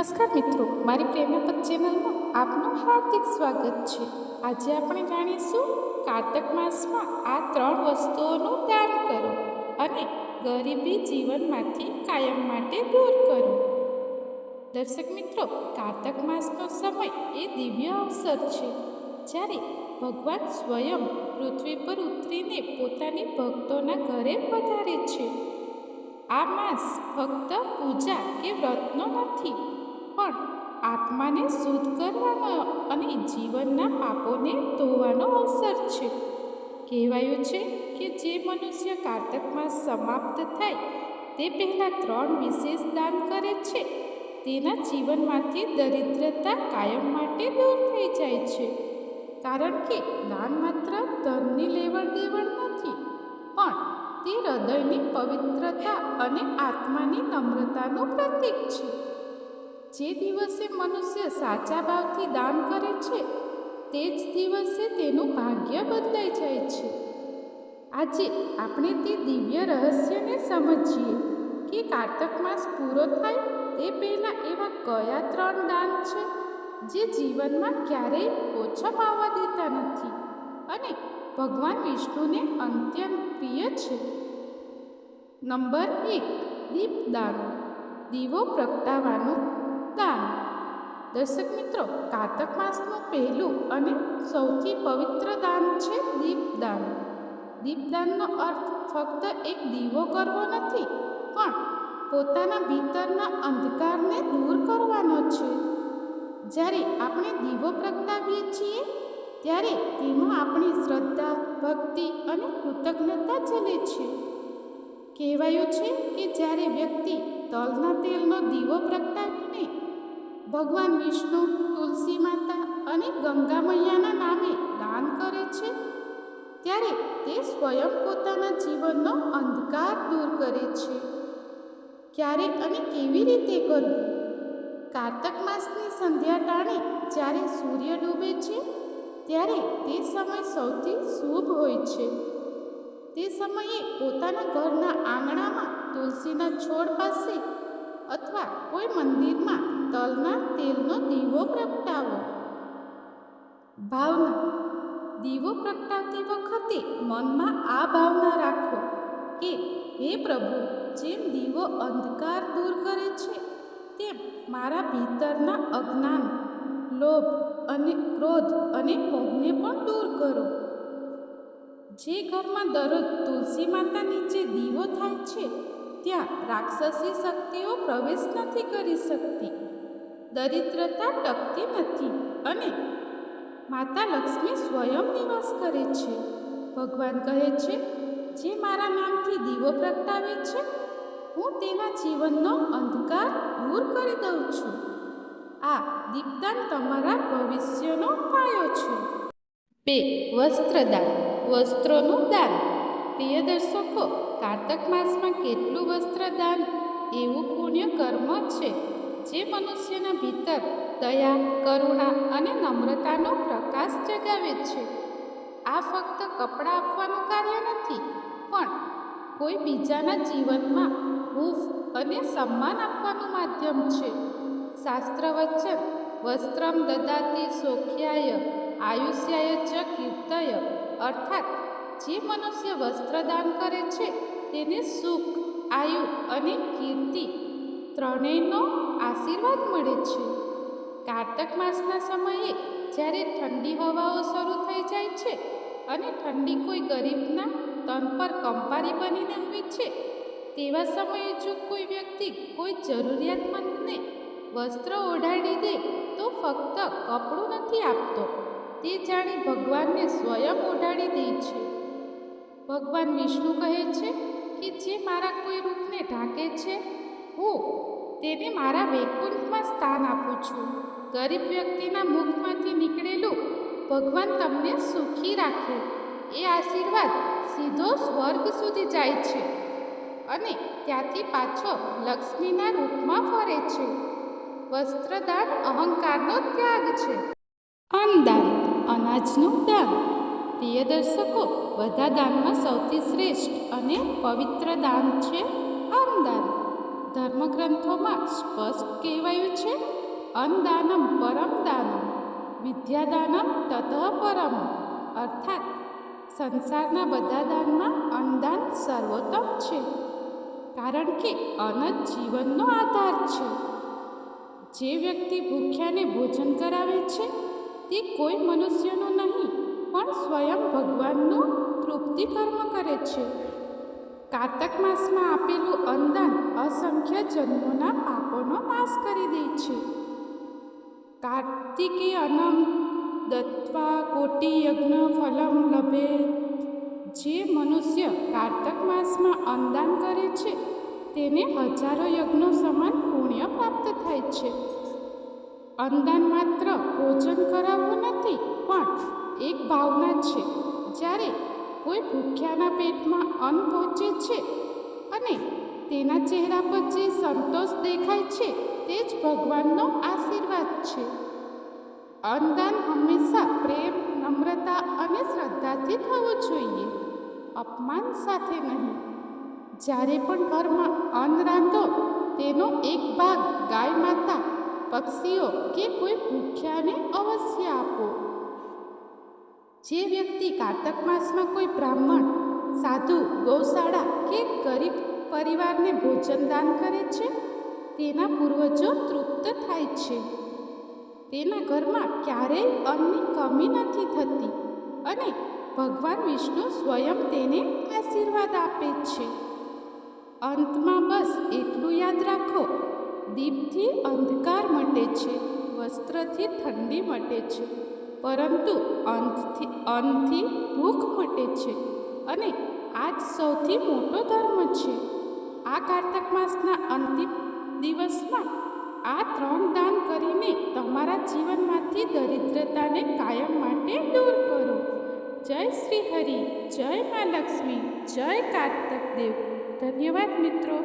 નમસ્કાર મિત્રો, મારી પ્રેમપત ચેનલમાં આપનું હાર્દિક સ્વાગત છે. આજે આપણે જાણીશું કારતક માસમાં આ ત્રણ વસ્તુઓનું દાન કરો અને ગરીબી જીવનમાંથી કાયમ માટે દૂર કરો. દર્શક મિત્રો, કારતક માસનો સમય એ દિવ્ય અવસર છે. જ્યારે ભગવાન સ્વયં પૃથ્વી પર ઉતરીને પોતાની ભક્તોના ઘરે પધારે છે. આ માસ ફક્ત પૂજા કે વ્રતનો નથી પણ આત્માને શુદ્ધ કરવાનો અને જીવનના પાપોને ધોવાનો અવસર છે. કહેવાયું છે કે જે મનુષ્ય કારતકમાં સમાપ્ત થાય, તે પહેલાં ત્રણ વિશેષ દાન કરે છે. તેના જીવનમાંથી દરિદ્રતા કાયમ માટે દૂર થઈ જાય છે. કારણ કે દાન માત્ર ધનની લેવડ દેવડ નથી, પણ તે હૃદયની પવિત્રતા અને આત્માની નમ્રતાનું પ્રતીક છે. જે દિવસે મનુષ્ય સાચા ભાવથી દાન કરે છે, તે જ દિવસે તેનું ભાગ્ય બદલાઈ જાય છે. આજે આપણે તે દિવ્ય રહસ્યને સમજીએ કે કારતક માસ પૂરો થાય તે પહેલાં એવા કયા ત્રણ દાન છે, જે જીવનમાં ક્યારેય ઓછા પાવા દેતા નથી અને ભગવાન વિષ્ણુને અત્યંત પ્રિય છે. નંબર એક, દીપદાન. દીવો પ્રગટાવવાનું દાન દર્શક મિત્રો, કારતક માસનું પહેલું અને સૌથી પવિત્ર દાન છે દીપદાન. દીપદાનનો અર્થ ફક્ત એક દીવો કરવો નથી, પણ પોતાના ભીતરના અંધકારને દૂર કરવાનો છે. જ્યારે આપણે દીવો પ્રગટાવીએ છીએ, ત્યારે તેમાં આપણી શ્રદ્ધા, ભક્તિ અને કૃતજ્ઞતા ચલે છે. કહેવાયું છે કે જ્યારે વ્યક્તિ તલના તેલનો દીવો પ્રગટાવીને ભગવાન વિષ્ણુ, તુલસી માતા અને ગંગા મૈયાના નામે દાન કરે છે. ત્યારે તે સ્વયં પોતાના જીવનનો અંધકાર દૂર કરે છે. ક્યારે અને કેવી રીતે કરવું? કારતક માસની સંધ્યા ટાણે જ્યારે સૂર્ય ડૂબે છે, ત્યારે તે સમય સૌથી શુભ હોય છે. તે સમયે પોતાના ઘરના આંગણામાં તુલસીના છોડ પાસે અથવા કોઈ મંદિરમાં તલના તેલનો દીવો પ્રગટાવો. ભાવના, દીવો પ્રગટાવતી વખતે મનમાં આ ભાવના રાખો કે, હે પ્રભુ, જેમ દીવો અંધકાર દૂર કરે છે, તેમ મારા ભીતરના અજ્ઞાન, લોભ અને ક્રોધ અને મોહને પણ દૂર કરો. જે ઘરમાં દરરોજ તુલસી માતા નીચે દીવો થાય છે, ત્યાં રાક્ષસી શક્તિઓ પ્રવેશ નથી કરી શકતી. દરિદ્રતા ટકતી નથી અને માતા લક્ષ્મી સ્વયં નિવાસ કરે છે. ભગવાન કહે છે, જે મારા નામથી દીવો પ્રગટાવે છે, હું તેના જીવનનો અંધકાર દૂર કરી દઉં છું. આ દીપદાન તમારા ભવિષ્યનો પાયો છે. બે, વસ્ત્રદાન. વસ્ત્રોનું દાન. પ્રિય દર્શકો, કારતક માસમાં કેટલું વસ્ત્રદાન? એવું પુણ્ય કર્મ છે. જે મનુષ્યના ભીતર દયા, કરુણા અને નમ્રતાનો પ્રકાશ જગાવે છે. આ ફક્ત કપડાં આપવાનું કાર્ય નથી, પણ કોઈ બીજાના જીવનમાં હૂફ અને સન્માન આપવાનું માધ્યમ છે. શાસ્ત્ર વચન, વસ્ત્રમ દદાતી સોખ્યાય, આયુષ્યાય ચ કીર્તય, અર્થાત જે મનુષ્ય વસ્ત્રદાન કરે છે, તેને સુખ, આયુ અને કીર્તિ ત્રણેયનો આશીર્વાદ મળે છે. કારતક માસના સમયે જ્યારે ઠંડી હવાઓ શરૂ થઈ જાય છે અને ઠંડી કોઈ ગરીબના તન પર કંપારી બનીને ઊભી છે, તેવા સમયે જો કોઈ વ્યક્તિ કોઈ જરૂરિયાતમંદને વસ્ત્ર ઓઢાડી દે તો ફક્ત કપડું નથી આપતો, તે જાણી ભગવાનને સ્વયં ઓઢાડી દે છે. ભગવાન વિષ્ણુ કહે છે કે જે મારા કોઈ રૂપને ઢાંકે છે હું તેને મારા વૈકુંઠમાં સ્થાન આપું છું. ગરીબ વ્યક્તિના મુખમાંથી નીકળેલું ભગવાન તમને સુખી રાખે. એ આશીર્વાદ સીધો સ્વર્ગ સુધી જાય છે અને ત્યાંથી પાછો લક્ષ્મીના રૂપમાં ફરે છે. વસ્ત્રદાન અહંકારનો ત્યાગ છે. અન્નદાન, અનાજનું દાન. પ્રિય દર્શકો, બધા દાનમાં સૌથી શ્રેષ્ઠ અને પવિત્ર દાન છે અન્નદાન. ધર્મગ્રંથોમાં સ્પષ્ટ કહેવાયું છે અન્નદાનમ પરમ દાનમ, વિદ્યાદાનમ તતઃ પરમ અર્થાત સંસારના બધા દાનમાં અન્નદાન સર્વોત્તમ છે, કારણ કે અન્ન જીવનનો આધાર છે. જે વ્યક્તિ ભૂખ્યાને ભોજન કરાવે છે, તે કોઈ મનુષ્યનું નહીં, પણ સ્વયં ભગવાનનું તૃપ્તિ કર્મ કરે છે. કારતક માસમાં આપેલું અન્નદાન અસંખ્ય જન્મોના પાપોનો નાશ કરી દે છે. કાર્તિકે અનમ દત્વા કોટી યજ્ઞ ફલમ લભે. જે મનુષ્ય કારતક માસમાં અંદાન કરે છે, તેને હજારો યજ્ઞો સમાન પુણ્ય પ્રાપ્ત થાય છે. અંદાન માત્ર ભોજન કરાવવું નથી, પણ એક ભાવના છે. ભૂખ્યાના પેટમાં અન્ન પહોંચે છે અને તેના ચહેરા પર જે સંતોષ દેખાય છે તે જ ભગવાનનો આશીર્વાદ છે. અન્નદાન હંમેશા પ્રેમ, નમ્રતા અને શ્રદ્ધાથી થવું જોઈએ. અપમાન સાથે નહીં. જ્યારે પણ ઘરમાં અન્ન રાંધો, તેનો એક ભાગ ગાય માતા, પક્ષીઓ કે કોઈ ભૂખ્યાને અવશ્ય જે વ્યક્તિ કારતક માસમાં કોઈ બ્રાહ્મણ, સાધુ, ગૌશાળા કે ગરીબ પરિવારને ભોજન દાન કરે છે, તેના પૂર્વજો તૃપ્ત થાય છે. તેના ઘરમાં ક્યારેય અન્નની કમી નથી થતી અને ભગવાન વિષ્ણુ સ્વયં તેને આશીર્વાદ આપે છે. અંતમાં બસ એટલું યાદ રાખો, દીપથી અંધકાર મટે છે, વસ્ત્રથી ઠંડી મટે છે. પરંતુ અંતથી અંતથી ભૂખ મટે છે અને આ જ સૌથી મોટો ધર્મ છે. આ કારતક માસના અંતિમ દિવસમાં આ ત્રણ દાન કરીને તમારા જીવનમાંથી દરિદ્રતાને કાયમ માટે દૂર કરો. જય શ્રી હરિ, જય મા લક્ષ્મી, જય કાર્તક દેવ. ધન્યવાદ મિત્રો.